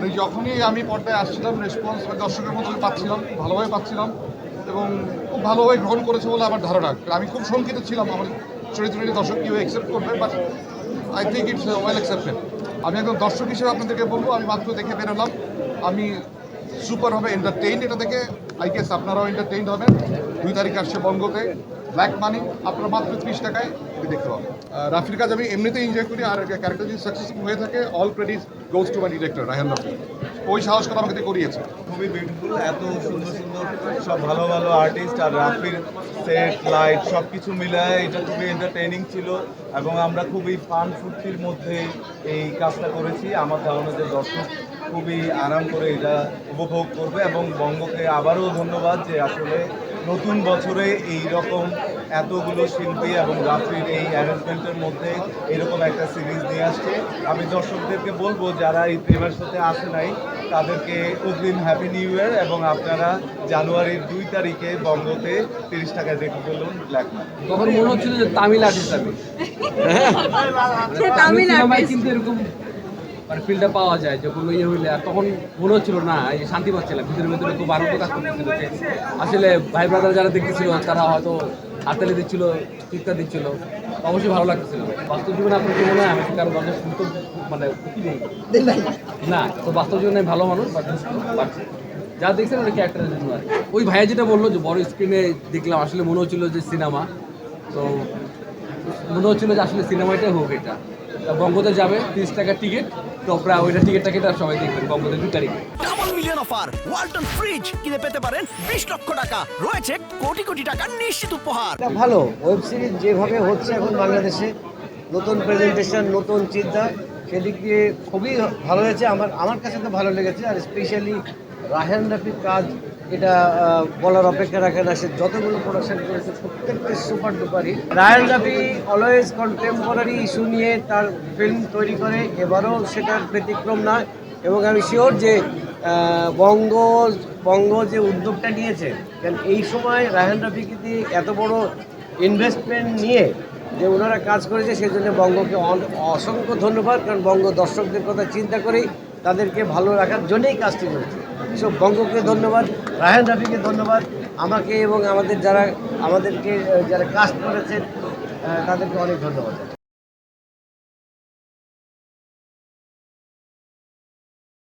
মানে যখনই আমি পর্দায় আসছিলাম রেসপন্স দর্শকের মতো পাচ্ছিলাম, ভালোভাবে পাচ্ছিলাম এবং খুব ভালোভাবে গ্রহণ করেছে বলে আমার ধারণা। আমি খুব শঙ্কিত ছিলাম আমার চরিত্রটি দর্শক কীভাবে অ্যাকসেপ্ট করবে but I think it's well accepted আমি একজন দর্শক হিসেবে আপনাদেরকে বলব, আমি মাত্র দেখে বেরোলাম আমি সুপারভাবে এন্টারটেইন এটা দেখে আই গেস আপনারাও এন্টারটেইন হবেন। দুই তারিখ আসছে বঙ্গতে। ব্ল্যাক মানি আপনারা মাত্র ত্রিশ টাকায় দেখতে পাবেন। রাফির কাজ আমি এমনিতেই এনজয় করি আর ক্যারেক্টার যদি সাকসেসফুল হয়ে থাকে all credit goes to my director Raihan Rafi ওই সাহস কথা আমাকে করিয়েছে। খুবই বিউটিফুল এত সুন্দর সুন্দর সব ভালো ভালো আর্টিস্ট আর রাফির সেট লাইট সব কিছু মিলায় এটা খুবই এন্টারটেইনিং ছিল এবং আমরা খুবই ফান ফুর্তির মধ্যে এই কাজটা করেছি। আমার ধারণা যে দর্শক খুবই আরাম করে এটা উপভোগ করবে এবং বঙ্গকে আবারও ধন্যবাদ যে আসলে নতুন বছরে এই রকম এতগুলো শিল্পী এবং রাত্রির এই অ্যারেঞ্জমেন্টের মধ্যে এরকম একটা সিরিজ নিয়ে আসছে। আমি দর্শকদেরকে বলব যারা এই প্রেমের সাথে আসে নাই তাদেরকে অগ্রিম হ্যাপি নিউ ইয়ার এবং আপনারা জানুয়ারির দুই তারিখে বঙ্গতে তিরিশ টাকায় দেখে ফেলুন ব্ল্যাক তখন মনে হচ্ছিল যে তামিল আর্টিস্ট আমি। হ্যাঁ তামিল। কিন্তু এরকম মানে ফিলটা পাওয়া যায় যখন ইয়ে হইলে আর তখন মনে হচ্ছিল না এই শান্তি পাচ্ছিলাম ভিতরে ভিতরে খুব আনন্দ কাজ করতেছিল যে আসলে ভাই ব্রাদার যারা দেখতেছিল তারা হয়তো হাততালি দিচ্ছিল চিৎকার দিচ্ছিল অবশ্যই ভালো লাগতেছিল। বাস্তব জীবনে আপনার কি মনে হয়? আমি কারও গল্প শুনতে মানে না তো বাস্তব জীবনে ভালো মানুষ বাড়ছে যা দেখছেন ওটা ক্যারেক্টারের জন্য আর ওই ভাইয়া যেটা বলল যে বড় স্ক্রিনে দেখলাম আসলে মনে হচ্ছিল যে সিনেমা তো মনে হচ্ছিল যে আসলে সিনেমাটাই হোক এটা। বঙ্গতে যাবে তিরিশ টাকার টিকিট তো প্রায় ওইটা টিকিটটা কেটে সবাই দেখবেন বঙ্গতে দু তারিখে double million offer Walton fridge কিনে পেতে পারেন বিশ লক্ষ টাকা। রয়েছে কোটি কোটি টাকার নিশ্চিত উপহার। এটা ভালো ওয়েব সিরিজ যেভাবে হচ্ছে এখন বাংলাদেশে নতুন প্রেজেন্টেশন নতুন চিন্তা সেদিক দিয়ে খুবই ভালো হয়েছে। আমার আমার কাছে তো ভালো লেগেছে আর স্পেশালি রাহেন রাফির কাজ এটা বলার অপেক্ষা রাখে না। সে যতগুলো প্রোডাকশন করেছে প্রত্যেকটা super duper hit Raihan Rafi always contemporary issue নিয়ে তার ফিল্ম তৈরি করে, এবারও সেটার ব্যতিক্রম নয়। এবং আমি শিওর যে বঙ্গ বঙ্গ যে উদ্যোগটা নিয়েছে, কারণ এই সময় রায়হান রাফি কিন্তু এত বড় ইনভেস্টমেন্ট নিয়ে যে ওনারা কাজ করেছে সেই জন্য বঙ্গকে অসংখ্য ধন্যবাদ, কারণ বঙ্গ দর্শকদের কথা চিন্তা করেই তাদেরকে ভালো রাখার জন্যই কাজটি করেছে। সব বঙ্গকে ধন্যবাদ, রায়হান রাফিকে ধন্যবাদ। আমাকে এবং আমাদের যারা, আমাদেরকে, যারা কাজ করেছেন তাদেরকে অনেক ধন্যবাদ।